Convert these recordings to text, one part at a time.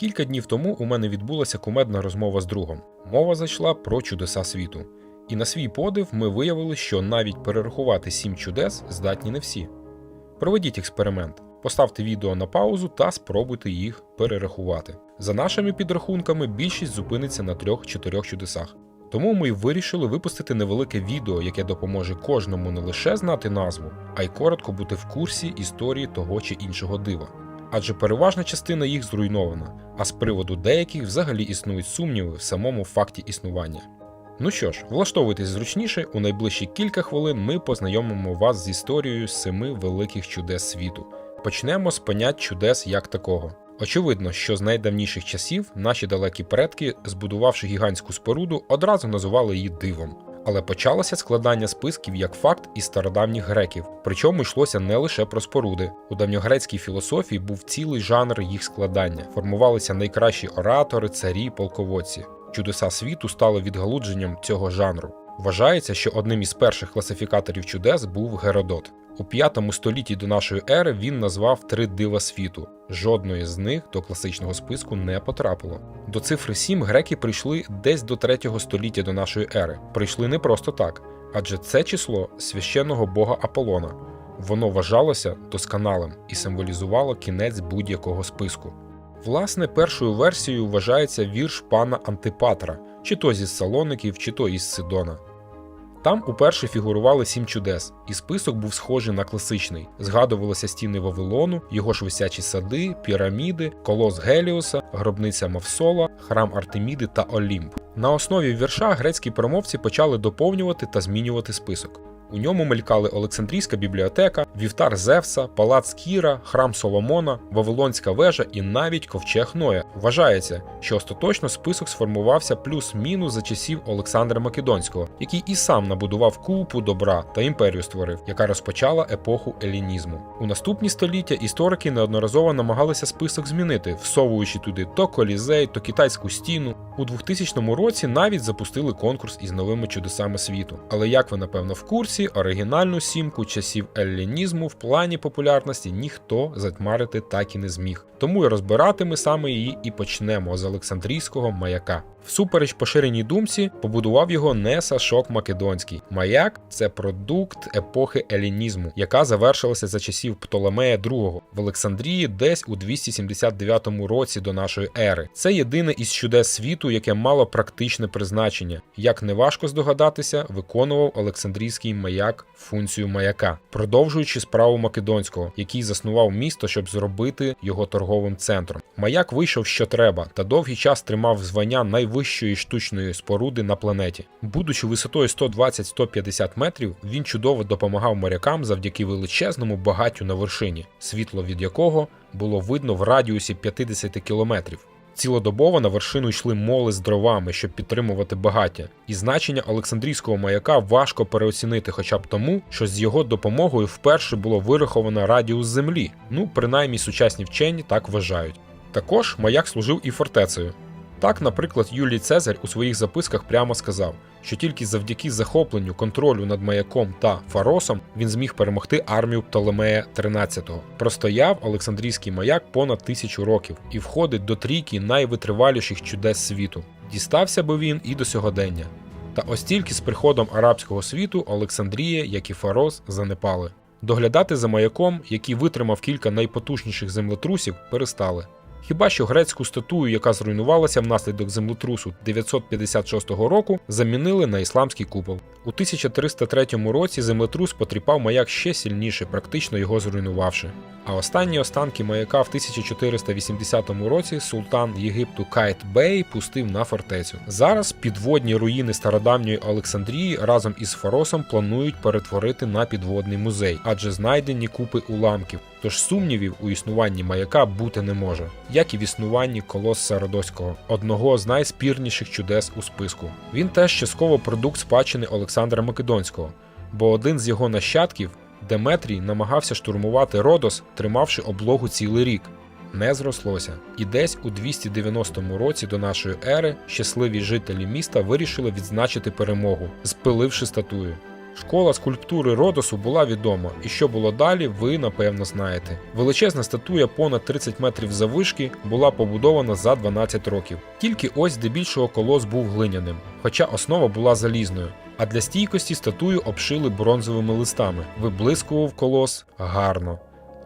Кілька днів тому у мене відбулася кумедна розмова з другом. Мова зайшла про чудеса світу. І на свій подив ми виявили, що навіть перерахувати сім чудес здатні не всі. Проведіть експеримент, поставте відео на паузу та спробуйте їх перерахувати. За нашими підрахунками, більшість зупиниться на трьох-чотирьох чудесах. Тому ми вирішили випустити невелике відео, яке допоможе кожному не лише знати назву, а й коротко бути в курсі історії того чи іншого дива. Адже переважна частина їх зруйнована, а з приводу деяких взагалі існують сумніви в самому факті існування. Ну що ж, влаштовуйтесь зручніше, у найближчі кілька хвилин ми познайомимо вас з історією семи великих чудес світу. Почнемо з понять чудес як такого. Очевидно, що з найдавніших часів наші далекі предки, збудувавши гігантську споруду, одразу називали її дивом. Але почалося складання списків як факт із стародавніх греків, причому йшлося не лише про споруди. У давньогрецькій філософії був цілий жанр їх складання, формувалися найкращі оратори, царі, полководці. Чудеса світу стали відгалудженням цього жанру. Вважається, що одним із перших класифікаторів чудес був Геродот. У 5 столітті до нашої ери він назвав три дива світу. Жодної з них до класичного списку не потрапило. До цифри 7 греки прийшли десь до 3 століття до нашої ери. Прийшли не просто так, адже це число священного бога Аполлона. Воно вважалося досконалим і символізувало кінець будь-якого списку. Власне, першою версією вважається вірш пана Антипатра, чи то зі Салоників, чи то із Сидона. Там уперше фігурували сім чудес, і список був схожий на класичний. Згадувалися стіни Вавилону, його ж висячі сади, піраміди, колос Геліоса, гробниця Мавсола, храм Артеміди та Олімп. На основі вірша грецькі промовці почали доповнювати та змінювати список. У ньому мелькали Олександрійська бібліотека, вівтар Зевса, палац Кіра, храм Соломона, Вавилонська вежа і навіть ковчег Ноя. Вважається, що остаточно список сформувався плюс-мінус за часів Олександра Македонського, який і сам набудував купу добра та імперію створив, яка розпочала епоху елінізму. У наступні століття історики неодноразово намагалися список змінити, всовуючи туди то колізей, то китайську стіну. У 2000 році навіть запустили конкурс із новими чудесами світу. Але як ви напевно в курсі, оригінальну сімку часів еллінізму в плані популярності ніхто затьмарити так і не зміг. Тому і розбирати ми саме її і почнемо з Олександрійського маяка. Всупереч поширеній думці, побудував його не Сашок Македонський. Маяк це продукт епохи елінізму, яка завершилася за часів Птолемея II в Олександрії десь у 279 році до нашої ери. Це єдине із чудес світу, яке мало практичне призначення. Як неважко здогадатися, виконував Олександрійський маяк функцію маяка, продовжуючи справу Македонського, який заснував місто, щоб зробити його торговим центром. Маяк вийшов що треба, та довгий час тримав звання найвищої штучної споруди на планеті. Будучи висотою 120-150 метрів, він чудово допомагав морякам завдяки величезному багаттю на вершині, світло від якого було видно в радіусі 50 кілометрів. Цілодобово на вершину йшли моли з дровами, щоб підтримувати багаття, і значення Олександрійського маяка важко переоцінити, хоча б тому, що з його допомогою вперше було вираховано радіус землі. Ну, принаймні сучасні вчені так вважають. Також маяк служив і фортецею. Так, наприклад, Юлій Цезарь у своїх записках прямо сказав, що тільки завдяки захопленню контролю над маяком та Фаросом він зміг перемогти армію Птолемея XIII. Простояв Олександрійський маяк понад тисячу років і входить до трійки найвитриваліших чудес світу. Дістався би він і до сьогодення. Та ось тільки з приходом арабського світу Олександрія, як і Фарос, занепали. Доглядати за маяком, який витримав кілька найпотужніших землетрусів, перестали. Хіба що грецьку статую, яка зруйнувалася внаслідок землетрусу 956 року, замінили на ісламський купол. У 1303 році землетрус потріпав маяк ще сильніше, практично його зруйнувавши. А останні останки маяка в 1480 році султан Єгипту Кайт Бей пустив на фортецю. Зараз підводні руїни стародавньої Олександрії разом із Фаросом планують перетворити на підводний музей, адже знайдені купи уламків. Тож сумнівів у існуванні маяка бути не може, як і в існуванні колоса Родоського, одного з найспірніших чудес у списку. Він теж частково продукт спадщини Олександра Македонського, бо один з його нащадків, Деметрій, намагався штурмувати Родос, тримавши облогу цілий рік. Не зрослося, і десь у 290 році до нашої ери щасливі жителі міста вирішили відзначити перемогу, спиливши статую. Школа скульптури Родосу була відома, і що було далі, ви напевно знаєте. Величезна статуя понад 30 метрів заввишки була побудована за 12 років. Тільки ось здебільшого колос був глиняним, хоча основа була залізною. А для стійкості статую обшили бронзовими листами. Виблискував колос гарно.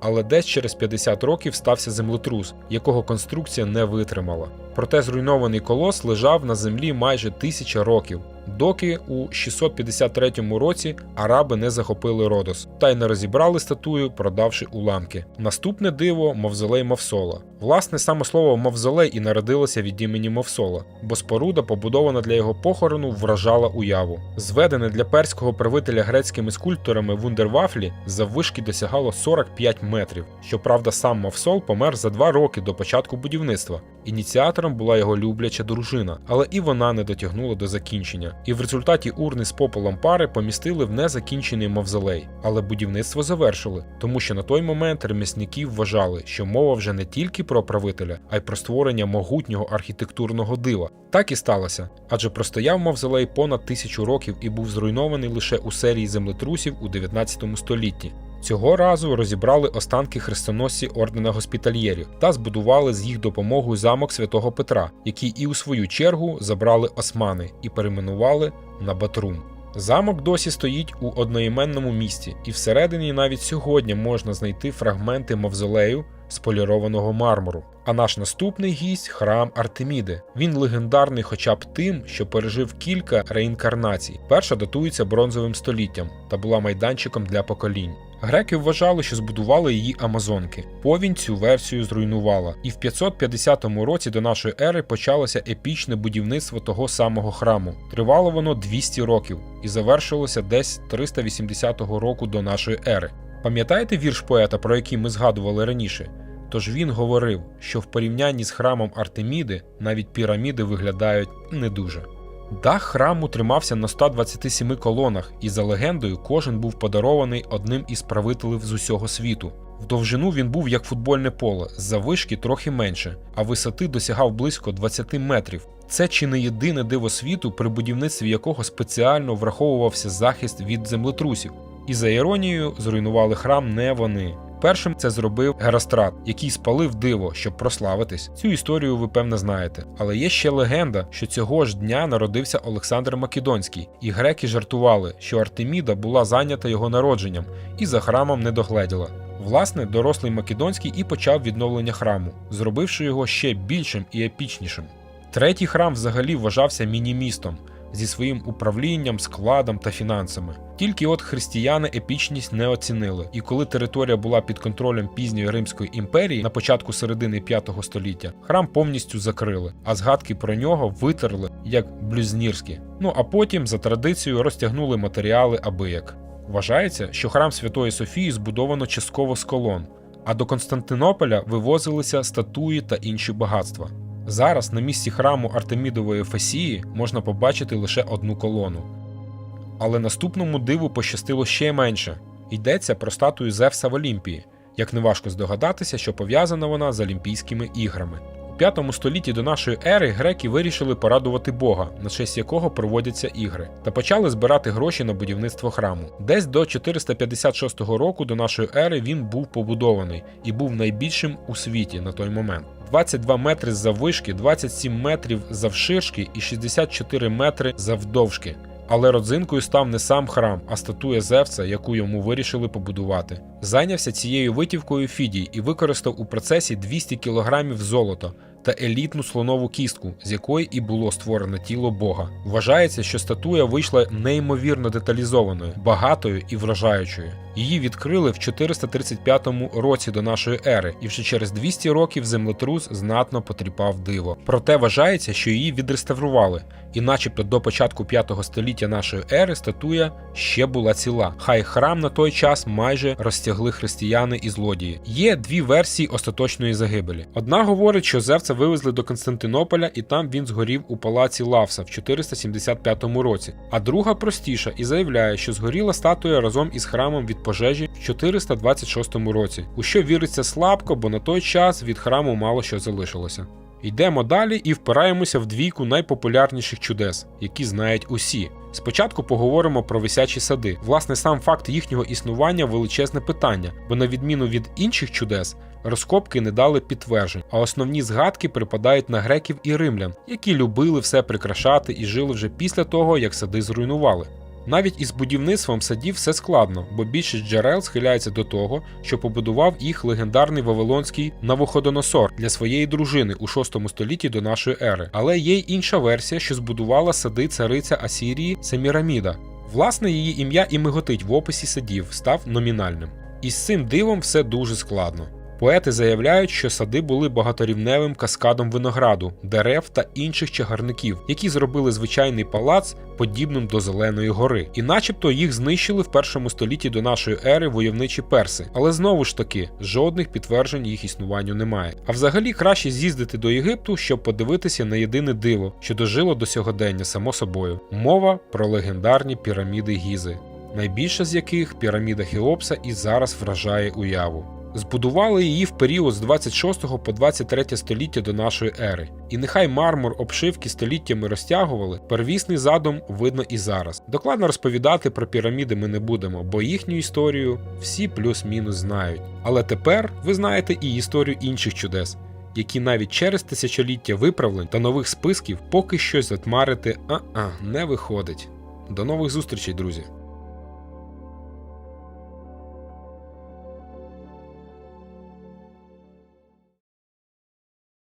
Але десь через 50 років стався землетрус, якого конструкція не витримала. Проте зруйнований колос лежав на землі майже тисяча років, доки у 653 році араби не захопили Родос та й не розібрали статую, продавши уламки. Наступне диво мавзолей Мавсола. Власне, саме слово мавзолей і народилося від імені Мавсола, бо споруда, побудована для його похорону, вражала уяву. Зведене для перського правителя грецькими скульпторами вундервафлі заввишки досягало 45 метрів. Щоправда, сам Мавсол помер за два роки до початку будівництва. Ініціатором була його любляча дружина, але і вона не дотягнула до закінчення. І в результаті урни з попелом пари помістили в незакінчений мавзолей. Але будівництво завершили, тому що на той момент ремісники вважали, що мова вже не тільки про правителя, а й про створення могутнього архітектурного дива. Так і сталося, адже простояв мавзолей понад тисячу років і був зруйнований лише у серії землетрусів у 19 столітті. Цього разу розібрали останки хрестоносці ордена госпітальєрів та збудували з їх допомогою замок святого Петра, який і у свою чергу забрали османи і перейменували на Батрум. Замок досі стоїть у одноіменному місті, і всередині навіть сьогодні можна знайти фрагменти мавзолею з полірованого мармуру. А наш наступний гість храм Артеміди. Він легендарний, хоча б тим, що пережив кілька реінкарнацій. Перша датується бронзовим століттям та була майданчиком для поколінь. Греки вважали, що збудували її Амазонки. Повінь цю версію зруйнувала, і в 550 році до нашої ери почалося епічне будівництво того самого храму. Тривало воно 200 років і завершилося десь 380 року до нашої ери. Пам'ятаєте вірш поета, про який ми згадували раніше? Тож він говорив, що в порівнянні з храмом Артеміди навіть піраміди виглядають не дуже. Дах храму тримався на 127 колонах, і за легендою кожен був подарований одним із правителів з усього світу. В довжину він був як футбольне поле, з завишки трохи менше, а висоти досягав близько 20 метрів. Це чи не єдине диво світу, при будівництві якого спеціально враховувався захист від землетрусів. І за іронією зруйнували храм не вони. Першим це зробив Герострат, який спалив диво, щоб прославитись. Цю історію ви певне знаєте. Але є ще легенда, що цього ж дня народився Олександр Македонський, і греки жартували, що Артеміда була зайнята його народженням і за храмом не догледіла. Власне, дорослий Македонський і почав відновлення храму, зробивши його ще більшим і епічнішим. Третій храм взагалі вважався міні-містом зі своїм управлінням, складом та фінансами. Тільки от християни епічність не оцінили, і коли територія була під контролем пізньої Римської імперії на початку середини 5 століття, храм повністю закрили, а згадки про нього витерли як блюзнірські. Ну а потім за традицією розтягнули матеріали абияк. Вважається, що храм Святої Софії збудовано частково з колон, а до Константинополя вивозилися статуї та інші багатства. Зараз на місці храму Артемідової Фесії можна побачити лише одну колону. Але наступному диву пощастило ще менше йдеться про статую Зевса в Олімпії. Як неважко здогадатися, що пов'язана вона з Олімпійськими іграми. 5 столітті до нашої ери греки вирішили порадувати Бога, на честь якого проводяться ігри, та почали збирати гроші на будівництво храму. Десь до 456 року до нашої ери він був побудований і був найбільшим у світі на той момент. 22 метри заввишки, 27 метрів завширшки і 64 метри завдовжки. Але родзинкою став не сам храм, а статуя Зевса, яку йому вирішили побудувати. Зайнявся цією витівкою Фідій і використав у процесі 200 кг золота та елітну слонову кістку, з якої і було створено тіло Бога. Вважається, що статуя вийшла неймовірно деталізованою, багатою і вражаючою. Її відкрили в 435 році до нашої ери, і вже через 200 років землетрус знатно потріпав диво. Проте вважається, що її відреставрували, і, начебто, до початку 5 століття нашої ери статуя ще була ціла. Хай храм на той час майже розтягли християни і злодії. Є дві версії остаточної загибелі. Одна говорить, що Зевса вивезли до Константинополя, і там він згорів у палаці Лавса в 475 році. А друга простіша і заявляє, що згоріла статуя разом із храмом від пожежі в 426 році, у що віриться слабко, бо на той час від храму мало що залишилося. Йдемо далі і впираємося в двійку найпопулярніших чудес, які знають усі. Спочатку поговоримо про висячі сади. Власне, сам факт їхнього існування величезне питання, бо на відміну від інших чудес, розкопки не дали підтверджень, а основні згадки припадають на греків і римлян, які любили все прикрашати і жили вже після того, як сади зруйнували. Навіть із будівництвом садів все складно, бо більшість джерел схиляється до того, що побудував їх легендарний вавилонський Навуходоносор для своєї дружини у 6 столітті до нашої ери. Але є й інша версія, що збудувала сади цариця Асірії Семіраміда. Власне, її ім'я і миготить в описі садів, став номінальним. І з цим дивом все дуже складно. Поети заявляють, що сади були багаторівневим каскадом винограду, дерев та інших чагарників, які зробили звичайний палац подібним до Зеленої гори, і начебто їх знищили в першому столітті до нашої ери войовничі перси. Але знову ж таки, жодних підтверджень їх існуванню немає. А взагалі краще з'їздити до Єгипту, щоб подивитися на єдине диво, що дожило до сьогодення, само собою. Мова про легендарні піраміди Гізи, найбільша з яких піраміда Хеопса і зараз вражає уяву. Збудували її в період з 26 по 23 століття до нашої ери. І нехай мармур обшивки століттями розтягували, первісний задум видно і зараз. Докладно розповідати про піраміди ми не будемо, бо їхню історію всі плюс-мінус знають. Але тепер ви знаєте і історію інших чудес, які навіть через тисячоліття виправлень та нових списків поки що затмарити а-а не виходить. До нових зустрічей, друзі!